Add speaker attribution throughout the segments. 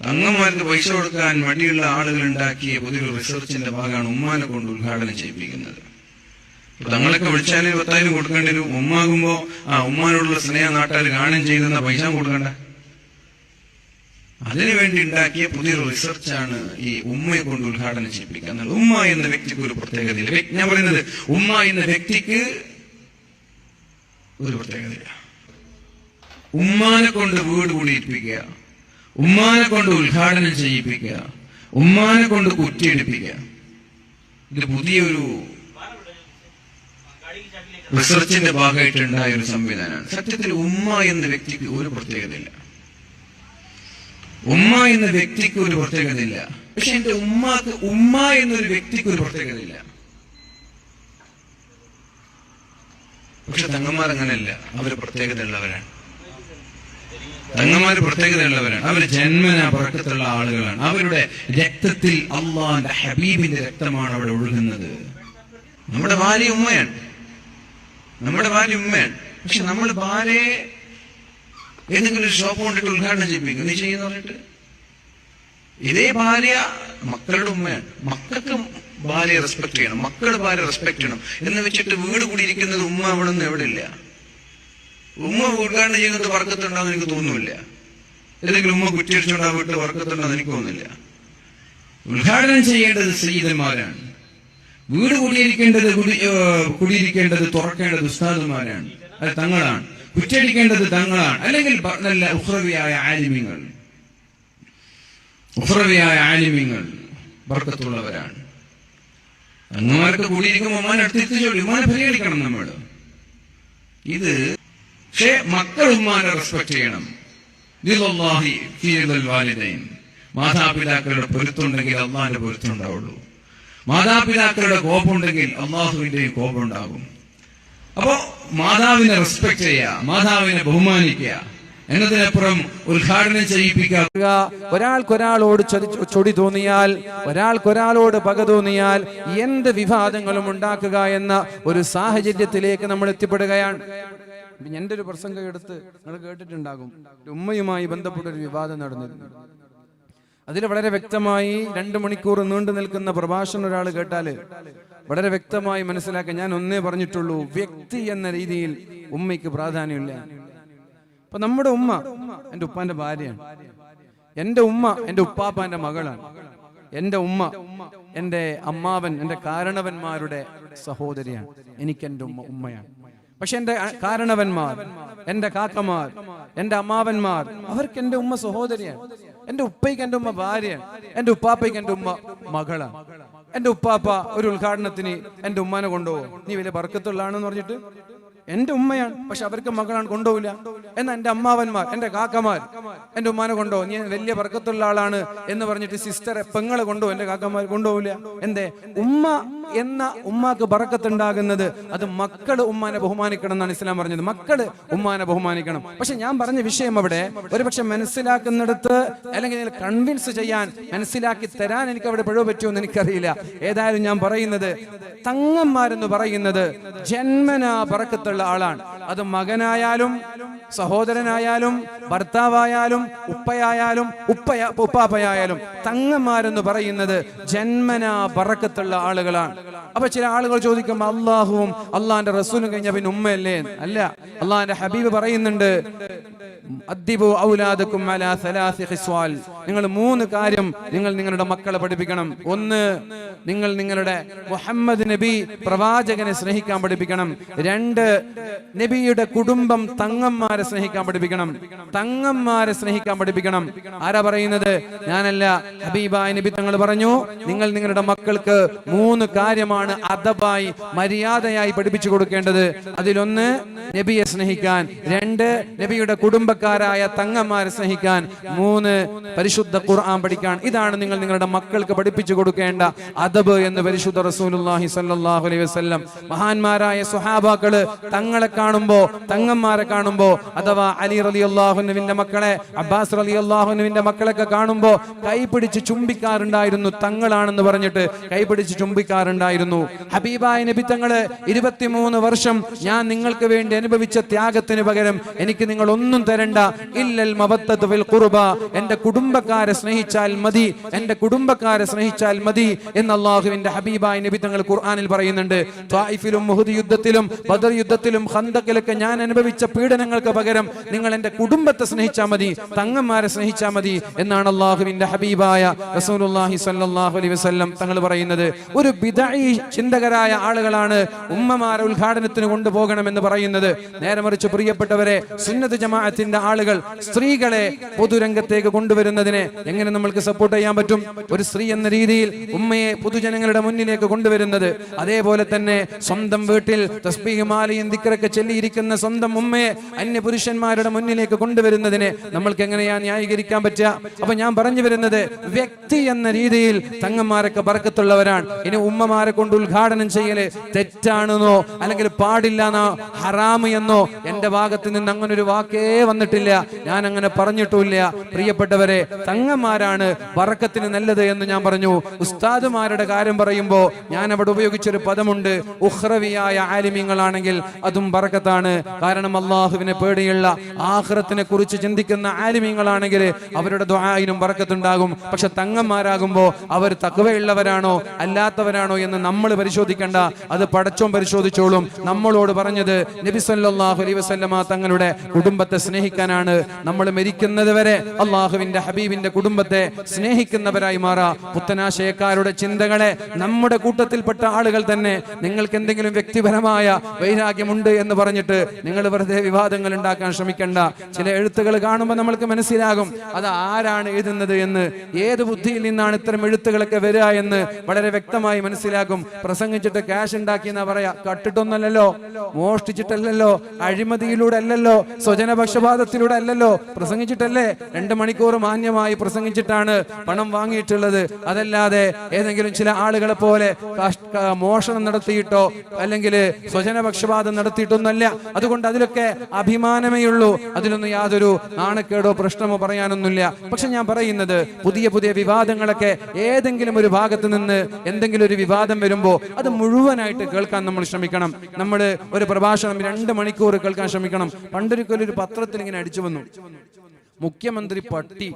Speaker 1: തങ്ങന്മാർക്ക് പൈസ കൊടുക്കാൻ മടിയുള്ള ആളുകൾ ഉണ്ടാക്കിയ പുതിയൊരു റിസർച്ചിന്റെ ഭാഗമാണ് ഉമ്മാനെ കൊണ്ട് ഉദ്ഘാടനം ചെയ്യിപ്പിക്കുന്നത്. തങ്ങളൊക്കെ വിളിച്ചാലേ പത്തായിരം കൊടുക്കേണ്ടി വരും. ഉമ്മാകുമ്പോ ആ ഉമ്മാനോടുള്ള സ്നേഹ നാട്ടാൽ ഗാനം ചെയ്തെന്ന പൈസ കൊടുക്കണ്ട. അതിനുവേണ്ടി ഉണ്ടാക്കിയ പുതിയൊരു റിസർച്ചാണ് ഈ ഉമ്മയെ കൊണ്ട് ഉദ്ഘാടനം ചെയ്യിപ്പിക്കുന്നത്. ഉമ്മ എന്ന വ്യക്തിക്ക് ഒരു പ്രത്യേകതയില്ല. ഞാൻ പറയുന്നത് ഉമ്മ എന്ന വ്യക്തിക്ക് ഒരു പ്രത്യേകതയില്ല. ഉമ്മാനെ കൊണ്ട് വീട് കുടിയിപ്പിക്കുക ഉമ്മാനെ കൊണ്ട് ഉദ്ഘാടനം ചെയ്യിപ്പിക്കുക. ഉമ്മാനെ കൊണ്ട് കുറ്റിയെടുപ്പിക്കുക. ഇത് പുതിയൊരു റിസർച്ചിന്റെ ഭാഗമായിട്ടുണ്ടായ ഒരു സംവിധാനമാണ്. സത്യത്തിൽ ഉമ്മ എന്ന വ്യക്തിക്ക് ഒരു പ്രത്യേകതയില്ല. ഉമ്മ എന്ന വ്യക്തിക്ക് ഒരു പ്രത്യേകതയില്ല. പക്ഷെ എന്റെ ഉമ്മാക്ക് ഉമ്മ എന്നൊരു വ്യക്തിക്ക് ഒരു പ്രത്യേകതയില്ല. പക്ഷെ തങ്ങന്മാർ അങ്ങനെയല്ല അവർ പ്രത്യേകതയുള്ളവരാണ്. തങ്ങന്മാര് പ്രത്യേകതയുള്ളവരാണ്. അവർ ജന്മന പുറക്കത്തുള്ള ആളുകളാണ്. അവരുടെ രക്തത്തിൽ അള്ളാന്റെ ഹബീബിന്റെ രക്തമാണ് അവിടെ ഒഴുകുന്നത്. നമ്മുടെ ഭാര്യ ഉമ്മയാണ്. നമ്മുടെ ഭാര്യ ഉമ്മയാണ്. പക്ഷെ നമ്മൾ ഭാര്യയെ ഏതെങ്കിലും ഒരു ഷോപ്പ് കൊണ്ടിട്ട് ഉദ്ഘാടനം ചെയ്യിപ്പിക്കും. നീ ചെയ്യുന്ന പറഞ്ഞിട്ട്? ഇതേ ഭാര്യ മക്കളുടെ ഉമ്മയാണ്. മക്കൾക്ക് ഭാര്യയെ റെസ്പെക്ട് ചെയ്യണം. മക്കൾ ഭാര്യ റെസ്പെക്ട് ചെയ്യണം. എന്ന് വെച്ചിട്ട് വീട് കൂടിയിരിക്കുന്നത് ഉമ്മ അവിടെ നിന്ന് എവിടെ ഇല്ല ഉമ്മ ഉദ്ഘാടനം ചെയ്യുന്നത് വർക്കത്തുണ്ടാവും എനിക്ക് തോന്നുന്നില്ല. ഏതെങ്കിലും ഉമ്മ കുറ്റിയടിച്ചുകൊണ്ട് ആ വീട്ടിൽ വർക്കത്തുണ്ടാവും എനിക്ക് തോന്നുന്നില്ല. ഉദ്ഘാടനം ചെയ്യേണ്ടത് സയ്യിദന്മാരാണ്. വീട് കുടിയിരിക്കേണ്ടത് കുടിയിരിക്കേണ്ടത് തുറക്കേണ്ടത് ഉസ്താദുമാരാണ് അത് തങ്ങളാണ്. കുറ്റടിക്കേണ്ടത് തങ്ങളാണ്. അല്ലെങ്കിൽ നല്ല ഉഹ്രവിയായ ആലിമ്യങ്ങൾ ഉഹ്രവിയായ ആലിമ്യങ്ങൾ വർക്കത്തുള്ളവരാണ്. അങ്ങമാർക്ക് കൂടിയിരിക്കുമ്പോൾ ഉമ്മാനെ അടുത്തെത്തി ചോദി ഉമ്മാനെ പരിഗണിക്കണം നമ്മൾ ഇത് പക്ഷേ മക്കൾ ഉമ്മാനെ റെസ്പെക്ട് ചെയ്യണം. മാതാപിതാക്കളുടെ പൊരുത്തുണ്ടെങ്കിൽ അള്ളാഹിന്റെ പൊരുത്തം ഉണ്ടാവുള്ളൂ മാതാപിതാക്കളുടെ കോപം ഉണ്ടെങ്കിൽ അള്ളാഹുവിന്റെയും കോപം ഉണ്ടാകും അപ്പോ മാതാവിനെ റെസ്പെക്ട് ചെയ്യുക മാതാവിനെ ബഹുമാനിക്കുക എന്നതിനപ്പുറം ഉദ്ഘാടനം ചെയ്യിപ്പിക്കുക.
Speaker 2: ഒരാൾക്കൊരാളോട് ചൊടി തോന്നിയാൽ ഒരാൾക്കൊരാളോട് പക തോന്നിയാൽ എന്ത് വിവാദങ്ങളും ഉണ്ടാക്കുക എന്ന ഒരു സാഹചര്യത്തിലേക്ക് നമ്മൾ എത്തിപ്പെടുകയാണ്. എന്റെ ഒരു പ്രസംഗം എടുത്ത് നിങ്ങൾ കേട്ടിട്ടുണ്ടാകും. ഉമ്മയുമായി ബന്ധപ്പെട്ട ഒരു വിവാദം നടന്നിരുന്നു. അതിൽ വളരെ വ്യക്തമായി രണ്ട് മണിക്കൂർ നീണ്ടു നിൽക്കുന്ന പ്രഭാഷണം ഒരാൾ കേട്ടാൽ വളരെ വ്യക്തമായി മനസ്സിലാക്കാൻ ഞാൻ ഒന്നേ പറഞ്ഞിട്ടുള്ളൂ. വ്യക്തി എന്ന രീതിയിൽ ഉമ്മയ്ക്ക് പ്രാധാന്യമില്ല. അപ്പൊ നമ്മുടെ ഉമ്മ എന്റെ ഉപ്പാന്റെ ഭാര്യയാണ്. എന്റെ ഉമ്മ എന്റെ ഉപ്പാപ്പാന്റെ മകളാണ്. എന്റെ ഉമ്മ എന്റെ അമ്മാവൻ എന്റെ കാരണവന്മാരുടെ സഹോദരിയാണ്. എനിക്ക് എന്റെ ഉമ്മ ഉമ്മയാണ്. പക്ഷെ എന്റെ കാരണവന്മാർ എന്റെ കാക്കമാർ എന്റെ അമ്മാവന്മാർ അവർക്ക് എന്റെ ഉമ്മ സഹോദരിയാണ്. എന്റെ ഉപ്പയ്ക്ക് എന്റെ ഉമ്മ ഭാര്യയാണ്. എന്റെ ഉപ്പാപ്പയ്ക്ക് എന്റെ ഉമ്മ മകളാണ്. എന്റെ ഉപ്പാപ്പ ഒരു ഉദ്ഘാടനത്തിന് എന്റെ ഉമ്മാനെ കൊണ്ടുപോകും. നീ വലിയ ബർക്കത്തുള്ളാണെന്ന് പറഞ്ഞിട്ട് എന്റെ ഉമ്മയാണ് പക്ഷെ അവർക്ക് മകളാണ് കൊണ്ടുപോകില്ല എന്നാ എന്റെ അമ്മാവന്മാർ എന്റെ കാക്കമാർ എന്റെ ഉമ്മാനെ കൊണ്ടോ നീ വലിയ വർക്കത്തുള്ള ആളാണ് എന്ന് പറഞ്ഞിട്ട് സിസ്റ്ററെ പെങ്ങളെ കൊണ്ടോ എന്റെ കാക്കമാർ കൊണ്ടുപോകില്ല എന്തേ? ഉമ്മ എന്ന ഉമ്മാക്ക് ബറക്കത്തുണ്ടാകുന്നത് അത് മക്കൾ ഉമ്മാനെ ബഹുമാനിക്കണം എന്നാണ് ഇസ്ലാം പറഞ്ഞത്. മക്കൾ ഉമ്മാനെ ബഹുമാനിക്കണം. പക്ഷെ ഞാൻ പറഞ്ഞ വിഷയം അവിടെ ഒരുപക്ഷെ മനസ്സിലാക്കുന്നിടത്ത് അല്ലെങ്കിൽ കൺവിൻസ് ചെയ്യാൻ മനസ്സിലാക്കി തരാൻ എനിക്ക് അവിടെ പിഴവ് പറ്റുമെന്ന് എനിക്കറിയില്ല. ഏതായാലും ഞാൻ പറയുന്നത് തങ്ങന്മാരെന്ന് പറയുന്നത് ജന്മനാ പറക്കത്തുള്ള ആളാണ് അത് മകനായാലും സഹോദരനായാലും ഭർത്താവായാലും ഉപ്പയായാലും ഉപ്പയ ഉപ്പാപ്പയായാലും തങ്ങന്മാരെന്ന് പറയുന്നത് ജന്മനാ പറക്കത്തുള്ള ആളുകളാണ്. അപ്പൊ ചില ആളുകൾ ചോദിക്കുമ്പോൾ അള്ളാഹുവും അള്ളാന്റെ റസൂലും കഴിഞ്ഞ പിന്നെ ഉമ്മയല്ലേ? അല്ല അള്ളാന്റെ ഹബീബ് പറയുന്നുണ്ട് നിങ്ങൾ മൂന്ന് കാര്യം നിങ്ങൾ നിങ്ങളുടെ മക്കളെ പഠിപ്പിക്കണം. ഒന്ന് നിങ്ങൾ നിങ്ങളുടെ മുഹമ്മദ് നബി പ്രവാചകനെ സ്നേഹിക്കാൻ പഠിപ്പിക്കണം. രണ്ട് നബിയുടെ കുടുംബം തങ്ങന്മാരെ സ്നേഹിക്കാൻ പഠിപ്പിക്കണം. തങ്ങന്മാരെ സ്നേഹിക്കാൻ പഠിപ്പിക്കണം. ആരാ പറയുന്നത്? ഞാനല്ല. ഹബീബായ നബി തങ്ങൾ പറഞ്ഞു നിങ്ങൾ നിങ്ങളുടെ മക്കൾക്ക് മൂന്ന് കാര്യമാണ് അദബായി മര്യാദയായി പഠിപ്പിച്ചു കൊടുക്കേണ്ടത്. അതിലൊന്ന് നബിയെ സ്നേഹിക്കാൻ. രണ്ട് നബിയുടെ കുടുംബക്കാരായ തങ്ങന്മാരെ സ്നേഹിക്കാൻ. മൂന്ന് പരിശുദ്ധ ഖുർആൻ പഠിക്കാൻ. ഇതാണ് നിങ്ങൾ നിങ്ങളുടെ മക്കൾക്ക് പഠിപ്പിച്ചു കൊടുക്കേണ്ട അദബ് എന്ന് പരിശുദ്ധ റസൂലുള്ളാഹി സ്വല്ലല്ലാഹു അലൈഹി വസല്ലം. മഹാന്മാരായ സ്വഹാബാക്കൾ തങ്ങളെ കാണുമ്പോൾ തങ്ങന്മാരെ കാണുമ്പോ അഥവാ അലി റലി അള്ളാഹുനുവിന്റെ മക്കളെ അബ്ബാസ് റലി അള്ളാഹുനുവിന്റെ മക്കളൊക്കെ കാണുമ്പോ കൈപിടിച്ച് ചുംബിക്കാറുണ്ടായിരുന്നു തങ്ങളാണെന്ന് പറഞ്ഞിട്ട് കൈപിടിച്ച് ചുംബിക്കാറുണ്ടായിരുന്നു. ഹബീബായ നബി തങ്ങൾ ഇരുപത്തിമൂന്ന് വർഷം ഞാൻ നിങ്ങൾക്ക് വേണ്ടി അനുഭവിച്ച ത്യാഗത്തിന് പകരം എനിക്ക് നിങ്ങൾ ഒന്നും തരണ്ട. ഇല്ലൽ മബത്തത്ത് കുറുബ എന്റെ കുടുംബക്കാരെ സ്നേഹിച്ചാൽ മതി എന്റെ കുടുംബക്കാരെ സ്നേഹിച്ചാൽ മതി എന്ന് അള്ളാഹുവിന്റെ ഹബീബായ നബി തങ്ങൾ ഖുർആാനിൽ പറയുന്നുണ്ട്. ത്വായിഫിലും യുദ്ധത്തിലും ബദർ യുദ്ധത്തിലും ഹന്തക്കിലൊക്കെ ഞാൻ അനുഭവിച്ച പീഡനങ്ങൾക്ക് പകരം നിങ്ങൾ എന്റെ കുടുംബത്തെ സ്നേഹിച്ചാൽ മതി തങ്ങന്മാരെ സ്നേഹിച്ചാൽ മതി എന്നാണ് അള്ളാഹുവിന്റെ ഹബീബായ വസല്ലം തങ്ങൾ പറയുന്നത്. ഒരു ബിദായി ചിന്തകരായ ആളുകളാണ് ഉമ്മമാരെ ഉദ്ഘാടനത്തിന് കൊണ്ടുപോകണമെന്ന് പറയുന്നത്. നേരെ മറിച്ച് പ്രിയപ്പെട്ടവരെ സുന്നത്ത് ജമാഅത്തിന്റെ ആളുകൾ സ്ത്രീകളെ പൊതുരംഗത്തേക്ക് കൊണ്ടുവരുന്നതിനെ എങ്ങനെ നമ്മൾക്ക് സപ്പോർട്ട് ചെയ്യാൻ പറ്റും? ഒരു സ്ത്രീ എന്ന രീതിയിൽ ഉമ്മയെ പൊതുജനങ്ങളുടെ മുന്നിലേക്ക് കൊണ്ടുവരുന്നത്. അതേപോലെ തന്നെ സ്വന്തം വീട്ടിൽ തസ്ബീഹ് മാലയും ദിക്കറൊക്കെ ചെല്ലിയിരിക്കുന്ന സ്വന്തം ഉമ്മയെ അന്യ പുരുഷന്മാരുടെ മുന്നിലേക്ക് കൊണ്ടുവരുന്നതിനെ നമ്മൾക്ക് എങ്ങനെയാ ന്യായീകരിക്കാൻ പറ്റുക? അപ്പൊ ഞാൻ പറഞ്ഞു വരുന്നത് വ്യക്തി എന്ന രീതിയിൽ തങ്ങന്മാരൊക്കെ ബർക്കത്തുള്ളവരാണ്. ഇനി ഉമ്മമാരെ കൊണ്ട് ഉദ്ഘാടനം ചെയ്യൽ തെറ്റാണെന്നോ അല്ലെങ്കിൽ പാടില്ല എന്നോ ഹറാമ് എന്നോ എന്റെ ഭാഗത്ത് നിന്ന് അങ്ങനെ ഒരു വാക്കേ വന്നിട്ടില്ല. ഞാൻ അങ്ങനെ പറഞ്ഞിട്ടില്ല പ്രിയപ്പെട്ടവരെ തങ്ങന്മാരാണ് വറക്കത്തിന് നല്ലത് എന്ന് ഞാൻ പറഞ്ഞു. ഉസ്താദുമാരുടെ കാര്യം പറയുമ്പോൾ ഞാൻ അവിടെ ഉപയോഗിച്ചൊരു പദമുണ്ട്. ഉഹ്റവിയായ ആലിമ്യങ്ങളാണെങ്കിൽ അതും ബറക്കത്താണ് കാരണം അള്ളാഹുവിനെ പേടിയുള്ള ആഹ്റത്തിനെ കുറിച്ച് ചിന്തിക്കുന്ന ആലിമ്യങ്ങളാണെങ്കിൽ അവരുടെ ദ്വായിനും വറക്കത്തുണ്ടാകും. പക്ഷെ തങ്ങന്മാരാകുമ്പോൾ അവർ തക്കവയുള്ളവരാണോ അല്ലാത്തവരാണോ എന്ന് നമ്മൾ പരിശോധിക്കേണ്ട. അത് പടച്ചോം പരിശോധിച്ചോളും. നമ്മളോട് പറഞ്ഞത് നബി അലൈഹി വസല്ലമ തങ്ങളുടെ കുടുംബത്തെ സ്നേഹിക്കാനാണ്. നമ്മൾ മരിക്കുന്നത് വരെ അള്ളാഹുവിന്റെ ഹബീബിന്റെ കുടുംബത്തെ സ്നേഹിക്കുന്നവരായി മാറാ. പുത്തനാശയക്കാരുടെ ചിന്തകളെ നമ്മുടെ കൂട്ടത്തിൽപ്പെട്ട ആളുകൾ തന്നെ നിങ്ങൾക്ക് എന്തെങ്കിലും വ്യക്തിപരമായ വൈരാഗ്യമുണ്ട് എന്ന് പറഞ്ഞിട്ട് നിങ്ങൾ വെറുതെ വിവാദങ്ങൾ ഉണ്ടാക്കാൻ ശ്രമിക്കേണ്ട. ചില എഴുത്തുകൾ കാണുമ്പോൾ നമ്മൾക്ക് മനസ്സിലാകും. അത് ആരാണ് എഴുതുന്നത് എന്ന്. ഏത് ബുദ്ധിയിൽ നിന്നാണ് ഇത്തരം എഴുത്തുകളൊക്കെ വരിക എന്ന് വളരെ വ്യക്തമായി മനസ്സിലാകും. പ്രസംഗിച്ചിട്ട് ക്യാഷ് ഉണ്ടാക്കി എന്നാ പറയാ. കട്ടിട്ടൊന്നല്ലല്ലോ മോഷ്ടിച്ചിട്ടല്ലല്ലോ. അഴിമതിയിലൂടെ അല്ലല്ലോ. സ്വജനപക്ഷപാതത്തിലൂടെ അല്ലല്ലോ. പ്രസംഗിച്ചിട്ടല്ലേ? രണ്ട് മണിക്കൂർ മാന്യമായി പ്രസംഗിച്ചിട്ടാണ് പണം വാങ്ങിയിട്ടുള്ളത്. അതല്ലാതെ ഏതെങ്കിലും ചില ആളുകളെ പോലെ മോഷണം നടത്തിയിട്ടോ അല്ലെങ്കിൽ സ്വജനപക്ഷപാതം നടത്തിയിട്ടൊന്നല്ല അതുകൊണ്ട് അതിലൊക്കെ അഭിമാനമേ ഉള്ളൂ അതിനൊന്നും യാതൊരു നാണക്കേടോ പ്രശ്നമോ പറയാനൊന്നുമില്ല. പക്ഷെ ഞാൻ പറയുന്നത് പുതിയ പുതിയ വിവാദങ്ങളൊക്കെ ഏതെങ്കിലും ഒരു ഭാഗത്ത് നിന്ന് എന്തെങ്കിലും ഒരു വിവാദം വരുമ്പോൾ അത് മുഴുവനായിട്ട് കേൾക്കാൻ നമ്മൾ ശ്രമിക്കണം. നമ്മൾ ഒരു പ്രഭാഷണം രണ്ട് മണിക്കൂർ കേൾക്കാൻ ശ്രമിക്കണം. പണ്ടൊരിക്കലും ഒരു പത്രത്തിൽ ഇങ്ങനെ അടിച്ചു വന്നു. മുഖ്യമന്ത്രി പട്ടി.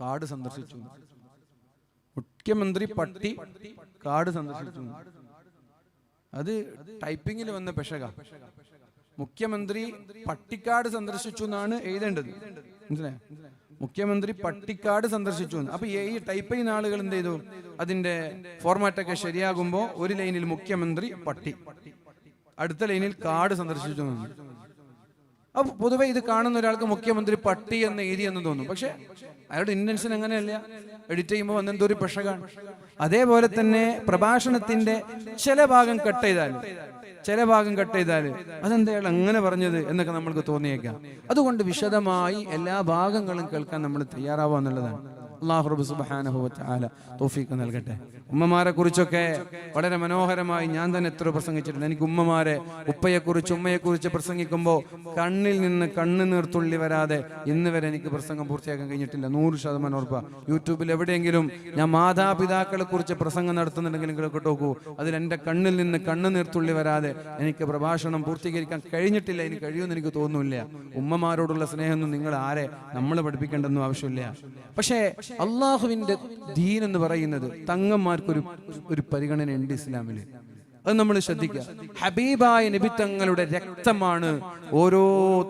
Speaker 2: കാട് സന്ദർശിച്ചു. മുഖ്യമന്ത്രി പട്ടി കാട് സന്ദർശിച്ചു. അത് ടൈപ്പിങ്ങിൽ വന്ന പെശക. മുഖ്യമന്ത്രി പട്ടിക്കാട് സന്ദർശിച്ചു എന്നാണ് എഴുതേണ്ടത്. മനസ്സിലായോ? മുഖ്യമന്ത്രി പട്ടിക്കാട് സന്ദർശിച്ചു. അപ്പൊ ഈ ടൈപ്പ് ചെയ്യുന്ന ആളുകൾ എന്ത് ചെയ്തു? അതിന്റെ ഫോർമാറ്റൊക്കെ ശരിയാകുമ്പോ ഒരു ലൈനിൽ മുഖ്യമന്ത്രി പട്ടി. അടുത്ത ലൈനിൽ കാട് സന്ദർശിച്ചു. അപ്പൊ പൊതുവെ ഇത് കാണുന്ന ഒരാൾക്ക് മുഖ്യമന്ത്രി പട്ടി എന്ന് എഴുതി എന്ന് തോന്നും. പക്ഷെ അയാളുടെ ഇന്റൻഷൻ അങ്ങനെയല്ല. എഡിറ്റ് ചെയ്യുമ്പോൾ വന്നെന്തോ ഒരു പെഷകാണ്. അതേപോലെ തന്നെ പ്രഭാഷണത്തിന്റെ ചില ഭാഗം കട്ട് ചെയ്താൽ ചില ഭാഗം കട്ട് ചെയ്താൽ അതെന്തായാലും അങ്ങനെ പറഞ്ഞത് എന്നൊക്കെ നമ്മൾക്ക് തോന്നിയേക്കാം. അതുകൊണ്ട് വിശദമായി എല്ലാ ഭാഗങ്ങളും കേൾക്കാൻ നമ്മൾ തയ്യാറാവുക എന്നുള്ളതാണ്. അള്ളാഹു റബ്ബു സുബ്ഹാനഹു വ തആല തൗഫീഖ് നൽകട്ടെ. ഉമ്മമാരെ കുറിച്ചൊക്കെ വളരെ മനോഹരമായി ഞാൻ തന്നെ എത്ര പ്രസംഗിച്ചിട്ടുണ്ട്. എനിക്ക് ഉമ്മമാരെ ഉപ്പയെ കുറിച്ച് ഉമ്മയെ കുറിച്ച് പ്രസംഗിക്കുമ്പോൾ കണ്ണിൽ നിന്ന് കണ്ണ് നീർത്തുള്ളി വരാതെ ഇന്ന് വരെ എനിക്ക് പ്രസംഗം പൂർത്തിയാക്കാൻ കഴിഞ്ഞിട്ടില്ല. നൂറ് ശതമാനം ഉറപ്പ. യൂട്യൂബിൽ എവിടെയെങ്കിലും ഞാൻ മാതാപിതാക്കളെ കുറിച്ച് പ്രസംഗം നടത്തുന്നുണ്ടെങ്കിലും കേട്ടോക്കൂ അതിൽ എന്റെ കണ്ണിൽ നിന്ന് കണ്ണ് നീർത്തുള്ളി വരാതെ എനിക്ക് പ്രഭാഷണം പൂർത്തീകരിക്കാൻ കഴിഞ്ഞിട്ടില്ല. ഇനി കഴിയുമെന്ന് എനിക്ക് തോന്നുന്നില്ല. ഉമ്മമാരോടുള്ള സ്നേഹമൊന്നും നിങ്ങൾ ആരെ നമ്മൾ പഠിപ്പിക്കേണ്ടെന്നും ആവശ്യമില്ല. പക്ഷേ അള്ളാഹുവിന്റെ ദീൻ എന്ന് പറയുന്നത് തങ്ങന്മാർക്കൊരു ഒരു പരിഗണനയുണ്ട് ഇസ്ലാമിൽ അത് നമ്മൾ ശ്രദ്ധിക്കുക. ഹബീബായ നബി തങ്ങളുടെ രക്തമാണ് ഓരോ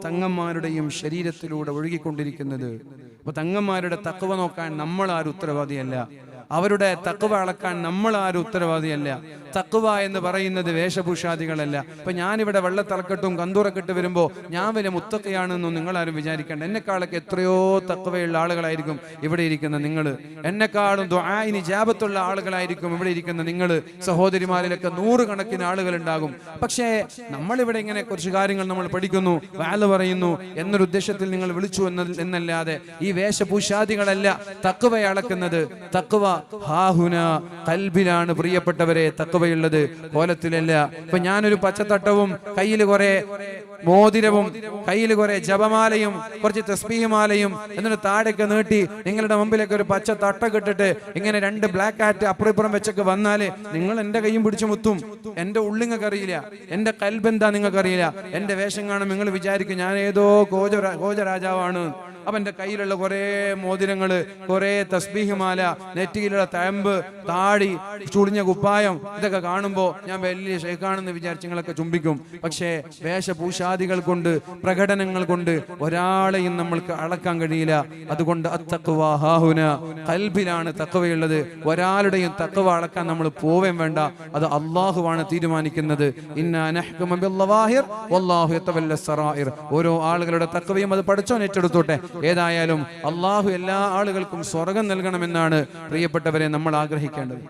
Speaker 2: തങ്ങന്മാരുടെയും ശരീരത്തിലൂടെ ഒഴുകിക്കൊണ്ടിരിക്കുന്നത്. അപ്പൊ തങ്ങന്മാരുടെ തക്കവ നോക്കാൻ നമ്മൾ ആരും ഉത്തരവാദിയല്ല. അവരുടെ തക്കവ അളക്കാൻ നമ്മൾ ആരും ഉത്തരവാദിയല്ല. തക്കവ എന്ന് പറയുന്നത് വേഷഭൂഷാദികളല്ല. ഇപ്പൊ ഞാനിവിടെ വെള്ളത്തളക്കെട്ടും കന്തൂറക്കെട്ട് വരുമ്പോൾ ഞാൻ വലിയ മുത്തക്കയാണെന്നും നിങ്ങൾ ആരും വിചാരിക്കേണ്ട. എന്നെക്കാളൊക്കെ എത്രയോ തക്കുവയുള്ള ആളുകളായിരിക്കും ഇവിടെ ഇരിക്കുന്ന നിങ്ങൾ എന്നെക്കാളും ദ്വായിനി ജാപത്തുള്ള ആളുകളായിരിക്കും ഇവിടെ ഇരിക്കുന്ന നിങ്ങൾ സഹോദരിമാരിലൊക്കെ നൂറുകണക്കിന് ആളുകൾ ഉണ്ടാകും പക്ഷേ നമ്മളിവിടെ ഇങ്ങനെ കുറച്ച് കാര്യങ്ങൾ നമ്മൾ പഠിക്കുന്നു വാൽ പറയുന്നു എന്നൊരു ഉദ്ദേശത്തിൽ നിങ്ങൾ വിളിച്ചു എന്ന എന്നല്ലാതെ ഈ വേഷഭൂഷാദികളല്ല തക്കുവ അളക്കുന്നത്. തക്കുവ ഹാഹുന കൽബിലാണ് പ്രിയപ്പെട്ടവരെ. തക്കവ തക്കവയുള്ളത് കോലത്തിലല്ല. ഇപ്പൊ ഞാനൊരു പച്ചത്തട്ടവും കയ്യിൽ കുറെ മോതിരവും കയ്യിൽ കുറെ ജപമാലയും കുറച്ച് തസ്ബീഹ്മാലയും എന്നിട്ട് താഴേക്ക് നീട്ടി നിങ്ങളുടെ മുമ്പിലേക്ക് ഒരു പച്ച തട്ടൊക്കെ ഇട്ടിട്ട് ഇങ്ങനെ രണ്ട് ബ്ലാക്ക് ആറ്റ് അപ്പുറപ്പുറം വെച്ചൊക്കെ വന്നാൽ നിങ്ങൾ എന്റെ കൈയും പിടിച്ചു മുത്തും. എന്റെ ഉള്ളിങ്ങൾക്ക് അറിയില്ല എന്റെ കൽബെന്താ നിങ്ങൾക്കറിയില്ല. എന്റെ വേഷം കാണും. നിങ്ങൾ വിചാരിക്കും ഞാൻ ഏതോ കോജ ഗോജരാജാവാണ് അപ്പൊ എന്റെ കയ്യിലുള്ള കുറെ മോതിരങ്ങൾ കുറെ തസ്ബീഹിമാല നെറ്റിയിലുള്ള തഴമ്പ് താടി ചുളിഞ്ഞ കുപ്പായം ഇതൊക്കെ കാണുമ്പോ ഞാൻ വലിയ ഷെയ്ഖാണെന്ന് വിചാരിച്ച് നിങ്ങളൊക്കെ ചുംബിക്കും. പക്ഷേ വേഷഭൂഷാദികൾ കൊണ്ട് പ്രകടനങ്ങൾ കൊണ്ട് ഒരാളെയും നമ്മൾക്ക് അളക്കാൻ കഴിയില്ല. അതുകൊണ്ട് അത്തക്കുവ ഹാഹുന. കൽബിലാണ് തക്കവയുള്ളത് ഒരാളുടെയും തക്കവ അളക്കാൻ നമ്മൾ പോവേം വേണ്ട. അത് അള്ളാഹുവാണ് തീരുമാനിക്കുന്നത്. ഓരോ ആളുകളുടെ തക്കവയും അത് പഠിച്ചോൻ ഏറ്റെടുത്തോട്ടെ ഏതായാലും അള്ളാഹു എല്ലാ ആളുകൾക്കും സ്വർഗം നൽകണമെന്നാണ് പ്രിയപ്പെട്ടവരെ നമ്മൾ ആഗ്രഹിക്കേണ്ടത്.